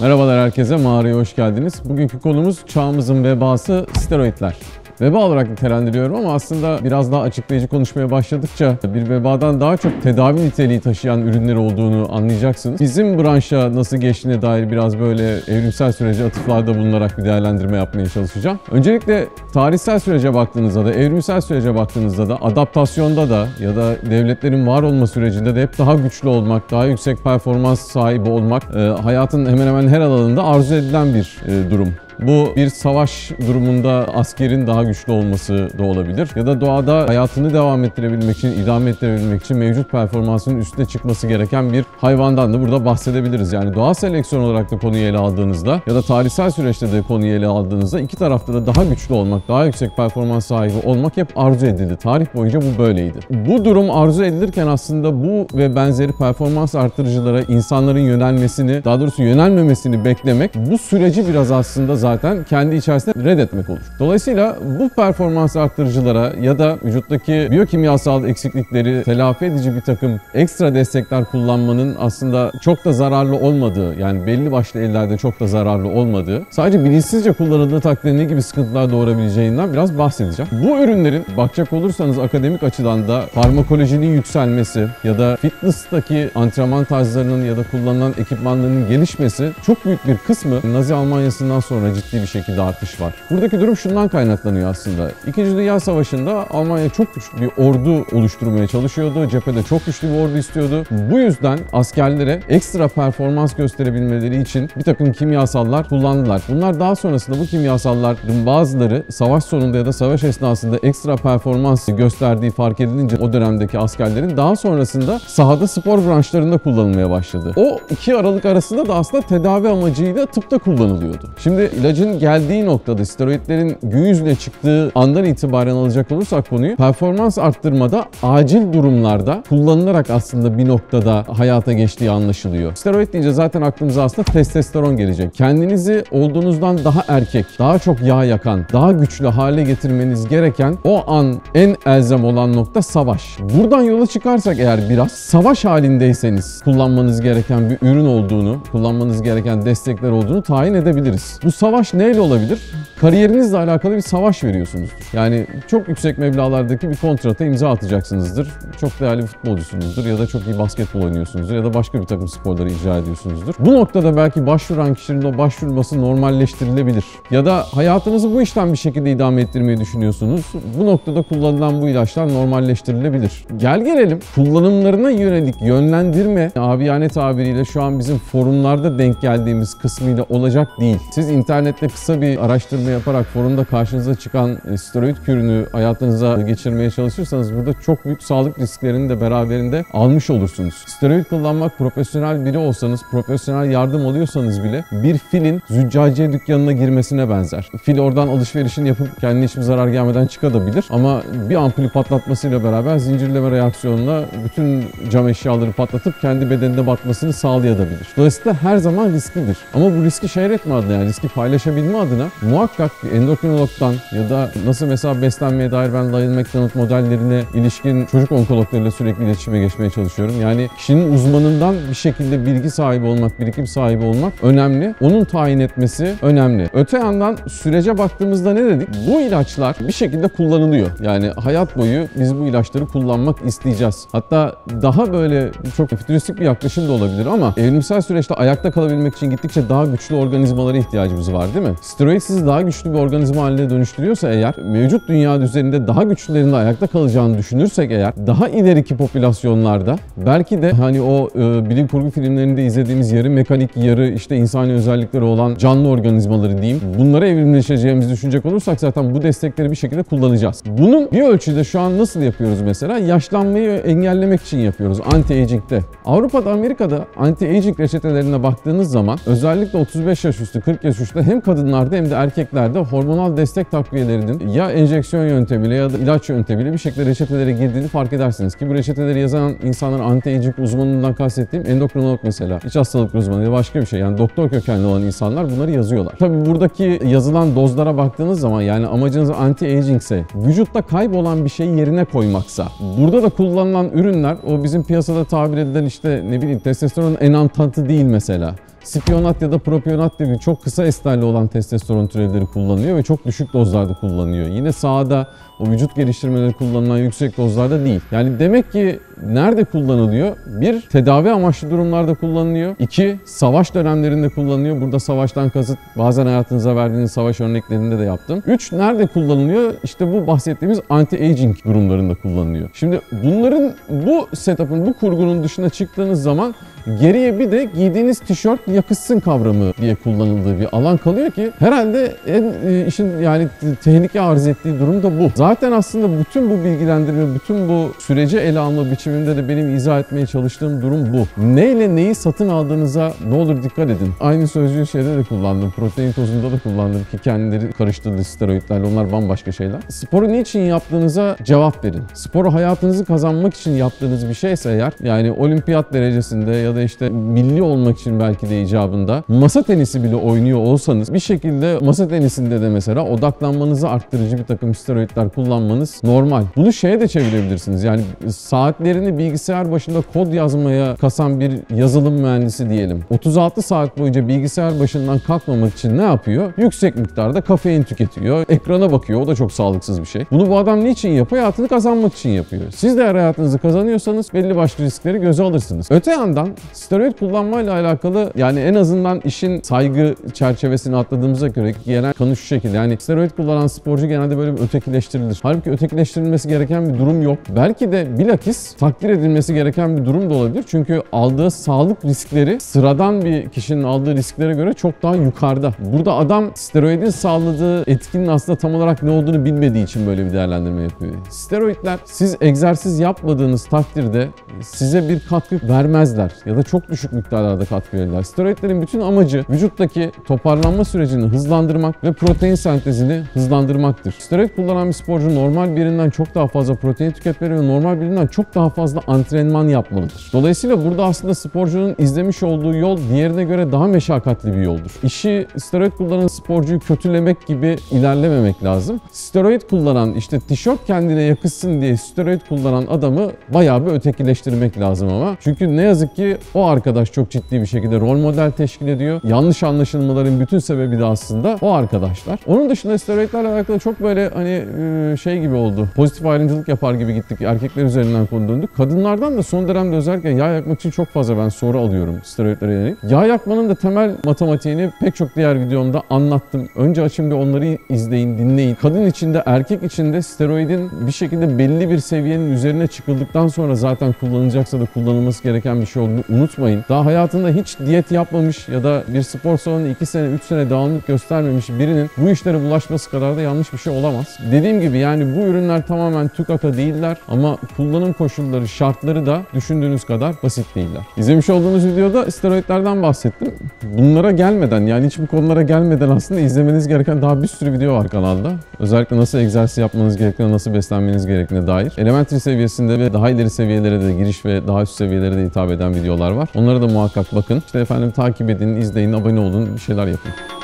Merhabalar herkese, mağaraya hoş geldiniz. Bugünkü konumuz çağımızın vebası steroidler. Veba olarak nitelendiriyorum ama aslında biraz daha açıklayıcı konuşmaya başladıkça bir vebadan daha çok tedavi niteliği taşıyan ürünler olduğunu anlayacaksınız. Bizim branşa nasıl geçtiğine dair biraz böyle evrimsel sürece atıflarda bulunarak bir değerlendirme yapmaya çalışacağım. Öncelikle tarihsel sürece baktığınızda da, evrimsel sürece baktığınızda da, adaptasyonda da ya da devletlerin var olma sürecinde de hep daha güçlü olmak, daha yüksek performans sahibi olmak e, hayatın hemen hemen her alanında arzu edilen bir e, durum. Bu bir savaş durumunda askerin daha güçlü olması da olabilir. Ya da doğada hayatını devam ettirebilmek için, idame ettirebilmek için mevcut performansının üstüne çıkması gereken bir hayvandan da burada bahsedebiliriz. Yani doğal seleksiyon olarak da konuyu ele aldığınızda ya da tarihsel süreçte de konuyu ele aldığınızda iki tarafta da daha güçlü olmak, daha yüksek performans sahibi olmak hep arzu edildi. Tarih boyunca bu böyleydi. Bu durum arzu edilirken aslında bu ve benzeri performans artırıcılara insanların yönelmesini, daha doğrusu yönelmemesini beklemek bu süreci biraz aslında zaten kendi içerisinde reddetmek olur. Dolayısıyla bu performans arttırıcılara ya da vücuttaki biyokimyasal eksiklikleri telafi edici bir takım ekstra destekler kullanmanın aslında çok da zararlı olmadığı yani belli başlı ellerde çok da zararlı olmadığı sadece bilinçsizce kullanıldığı takdirde ne gibi sıkıntılar doğurabileceğinden biraz bahsedeceğim. Bu ürünlerin bakacak olursanız akademik açıdan da farmakolojinin yükselmesi ya da fitness'taki antrenman tarzlarının ya da kullanılan ekipmanların gelişmesi çok büyük bir kısmı Nazi Almanya'sından sonra ciddi bir şekilde artış var. Buradaki durum şundan kaynaklanıyor aslında. İkinci Dünya Savaşı'nda Almanya çok güçlü bir ordu oluşturmaya çalışıyordu. Cephede çok güçlü bir ordu istiyordu. Bu yüzden askerlere ekstra performans gösterebilmeleri için bir takım kimyasallar kullandılar. Bunlar daha sonrasında bu kimyasalların bazıları savaş sonunda ya da savaş esnasında ekstra performans gösterdiği fark edilince o dönemdeki askerlerin daha sonrasında sahada spor branşlarında kullanılmaya başladı. O iki aralık arasında da aslında tedavi amacıyla tıpta kullanılıyordu. Şimdi ilacın geldiği noktada steroidlerin gün yüzüne çıktığı andan itibaren alacak olursak konuyu performans arttırmada acil durumlarda kullanılarak aslında bir noktada hayata geçtiği anlaşılıyor. Steroid deyince zaten aklımıza aslında testosteron gelecek. Kendinizi olduğunuzdan daha erkek, daha çok yağ yakan, daha güçlü hale getirmeniz gereken o an en elzem olan nokta savaş. Buradan yola çıkarsak eğer biraz savaş halindeyseniz kullanmanız gereken bir ürün olduğunu, kullanmanız gereken destekler olduğunu tayin edebiliriz. Bu savaş neyle olabilir? Kariyerinizle alakalı bir savaş veriyorsunuzdur. Yani çok yüksek meblağlardaki bir kontrata imza atacaksınızdır. Çok değerli bir futbolcusunuzdur ya da çok iyi basketbol oynuyorsunuzdur ya da başka bir takım sporları icra ediyorsunuzdur. Bu noktada belki başvuran kişinin o başvurması normalleştirilebilir. Ya da hayatınızı bu işten bir şekilde idame ettirmeyi düşünüyorsunuz. Bu noktada kullanılan bu ilaçlar normalleştirilebilir. Gel gelelim kullanımlarına yönelik yönlendirme abiyane tabiriyle şu an bizim forumlarda denk geldiğimiz kısmıyla olacak değil. Siz internette kısa bir araştırma yaparak forumda karşınıza çıkan e, steroid kürünü hayatınıza geçirmeye çalışırsanız burada çok büyük sağlık risklerini de beraberinde almış olursunuz. Steroid kullanmak profesyonel biri olsanız, profesyonel yardım alıyorsanız bile bir filin züccaciye dükkanına girmesine benzer. Fil oradan alışverişini yapıp kendine hiçbir zarar gelmeden çıkabilir ama bir ampulü patlatmasıyla beraber zincirleme reaksiyonla bütün cam eşyaları patlatıp kendi bedenine batmasını sağlayabilir. Dolayısıyla her zaman risklidir. Ama bu riski şehir etme adına yani riski paylaşabilme adına muhakkak endokrinologdan ya da nasıl mesela beslenmeye dair ben Lyle McDonald modellerine ilişkin çocuk onkologlarıyla sürekli iletişime geçmeye çalışıyorum. Yani kişinin uzmanından bir şekilde bilgi sahibi olmak, birikim sahibi olmak önemli. Onun tayin etmesi önemli. Öte yandan sürece baktığımızda ne dedik? Bu ilaçlar bir şekilde kullanılıyor. Yani hayat boyu biz bu ilaçları kullanmak isteyeceğiz. Hatta daha böyle çok fütüristik bir yaklaşım da olabilir ama evrimsel süreçte ayakta kalabilmek için gittikçe daha güçlü organizmalara ihtiyacımız var değil mi? Steroid sizi daha güçlü bir organizma haline dönüştürüyorsa eğer mevcut dünya üzerinde daha güçlülerinde ayakta kalacağını düşünürsek eğer daha ileriki popülasyonlarda belki de hani o e, bilim kurgu filmlerinde izlediğimiz yarı mekanik yarı işte insani özellikleri olan canlı organizmaları diyeyim bunlara evrimleşeceğimizi düşünecek olursak zaten bu destekleri bir şekilde kullanacağız. Bunun bir ölçüde şu an nasıl yapıyoruz mesela? Yaşlanmayı engellemek için yapıyoruz anti-aging'de. Avrupa'da, Amerika'da anti-aging reçetelerine baktığınız zaman özellikle 35 yaş üstü, 40 yaş üstü hem kadınlarda hem de erkeklerde hormonal destek takviyelerinin ya enjeksiyon yöntemiyle ya da ilaç yöntemiyle bir şekilde reçetelere girdiğini fark edersiniz ki bu reçeteleri yazan insanlar anti-aging uzmanından kastettiğim endokrinolog mesela, iç hastalık uzmanı ya başka bir şey yani doktor kökenli olan insanlar bunları yazıyorlar. Tabii buradaki yazılan dozlara baktığınız zaman yani amacınız anti-aging ise vücutta kaybolan bir şeyi yerine koymaksa burada da kullanılan ürünler o bizim piyasada tabir edilen işte ne bileyim testosteronun enantatı değil mesela spionat ya da propionat gibi çok kısa esterli olan testosteron türevleri kullanıyor ve çok düşük dozlarda kullanıyor. Yine sağda o vücut geliştirmeleri kullanılan yüksek dozlarda değil. Yani demek ki nerede kullanılıyor? Bir, tedavi amaçlı durumlarda kullanılıyor. İki, savaş dönemlerinde kullanılıyor. Burada savaştan kasıt bazen hayatınıza verdiğiniz savaş örneklerinde de yaptım. Üç, nerede kullanılıyor? İşte bu bahsettiğimiz anti-aging durumlarında kullanılıyor. Şimdi bunların bu setup'ın, bu kurgunun dışına çıktığınız zaman Geriye bir de giydiğiniz tişört yakışsın kavramı diye kullanıldığı bir alan kalıyor ki herhalde en e, işin yani tehlike arz ettiği durum da bu. Zaten aslında bütün bu bilgilendirme, bütün bu süreci ele alma biçiminde de benim izah etmeye çalıştığım durum bu. Neyle neyi satın aldığınıza ne olur dikkat edin. Aynı sözcüğü şeyde de kullandım. Protein tozunda da kullandım ki kendileri karıştırdı steroidlerle. Onlar bambaşka şeyler. Sporu niçin yaptığınıza cevap verin. Sporu hayatınızı kazanmak için yaptığınız bir şeyse eğer yani olimpiyat derecesinde ya da işte milli olmak için belki de icabında masa tenisi bile oynuyor olsanız bir şekilde masa tenisinde de mesela odaklanmanızı arttırıcı bir takım steroidler kullanmanız normal. Bunu şeye de çevirebilirsiniz. Yani saatlerini bilgisayar başında kod yazmaya kasan bir yazılım mühendisi diyelim. 36 saat boyunca bilgisayar başından kalkmamak için ne yapıyor? Yüksek miktarda kafein tüketiyor. Ekrana bakıyor. O da çok sağlıksız bir şey. Bunu bu adam niçin yapıyor? Hayatını kazanmak için yapıyor. Siz de eğer hayatınızı kazanıyorsanız belli başlı riskleri göze alırsınız. Öte yandan steroid kullanmayla alakalı yani en azından işin saygı çerçevesini atladığımıza göre genel kanı şu şekilde. Yani steroid kullanan sporcu genelde böyle bir ötekileştirilir. Halbuki ötekileştirilmesi gereken bir durum yok. Belki de bilakis takdir edilmesi gereken bir durum da olabilir. Çünkü aldığı sağlık riskleri sıradan bir kişinin aldığı risklere göre çok daha yukarıda. Burada adam steroidin sağladığı etkinin aslında tam olarak ne olduğunu bilmediği için böyle bir değerlendirme yapıyor. Steroidler siz egzersiz yapmadığınız takdirde size bir katkı vermezler ya da çok düşük miktarlarda katkı verirler. Steroidlerin bütün amacı vücuttaki toparlanma sürecini hızlandırmak ve protein sentezini hızlandırmaktır. Steroid kullanan bir sporcu normal birinden çok daha fazla protein tüketmeli ve normal birinden çok daha fazla antrenman yapmalıdır. Dolayısıyla burada aslında sporcunun izlemiş olduğu yol diğerine göre daha meşakkatli bir yoldur. İşi steroid kullanan sporcuyu kötülemek gibi ilerlememek lazım. Steroid kullanan işte tişört kendine yakışsın diye steroid kullanan adamı bayağı bir ötekileştirmek lazım ama. Çünkü ne yazık ki o arkadaş çok ciddi bir şekilde rol model teşkil ediyor. Yanlış anlaşılmaların bütün sebebi de aslında o arkadaşlar. Onun dışında steroidlerle alakalı çok böyle hani e, şey gibi oldu. Pozitif ayrımcılık yapar gibi gittik. Erkekler üzerinden konu döndük. Kadınlardan da son dönemde özellikle yağ yakmak için çok fazla ben soru alıyorum steroidlere yönelik. Yağ yakmanın da temel matematiğini pek çok diğer videomda anlattım. Önce bir onları izleyin, dinleyin. Kadın içinde, erkek içinde steroidin bir şekilde belli bir seviyenin üzerine çıkıldıktan sonra zaten kullanılacaksa da kullanılması gereken bir şey olduğunu unutmayın. Daha hayatında hiç diyet yapmamış ya da bir spor salonu 2 sene 3 sene devamlılık göstermemiş birinin bu işlere bulaşması kadar da yanlış bir şey olamaz. Dediğim gibi yani bu ürünler tamamen TÜKAK'a değiller ama kullanım koşulları, şartları da düşündüğünüz kadar basit değiller. İzlemiş olduğunuz videoda steroidlerden bahsettim. Bunlara gelmeden yani hiç bu konulara gelmeden aslında izlemeniz gereken daha bir sürü video var kanalda. Özellikle nasıl egzersiz yapmanız gerektiğine, nasıl beslenmeniz gerektiğine dair. Elementary seviyesinde ve daha ileri seviyelere de giriş ve daha üst seviyelere de hitap eden videolar var. Onlara da muhakkak bakın. İşte efendim takip edin, izleyin, abone olun, bir şeyler yapın.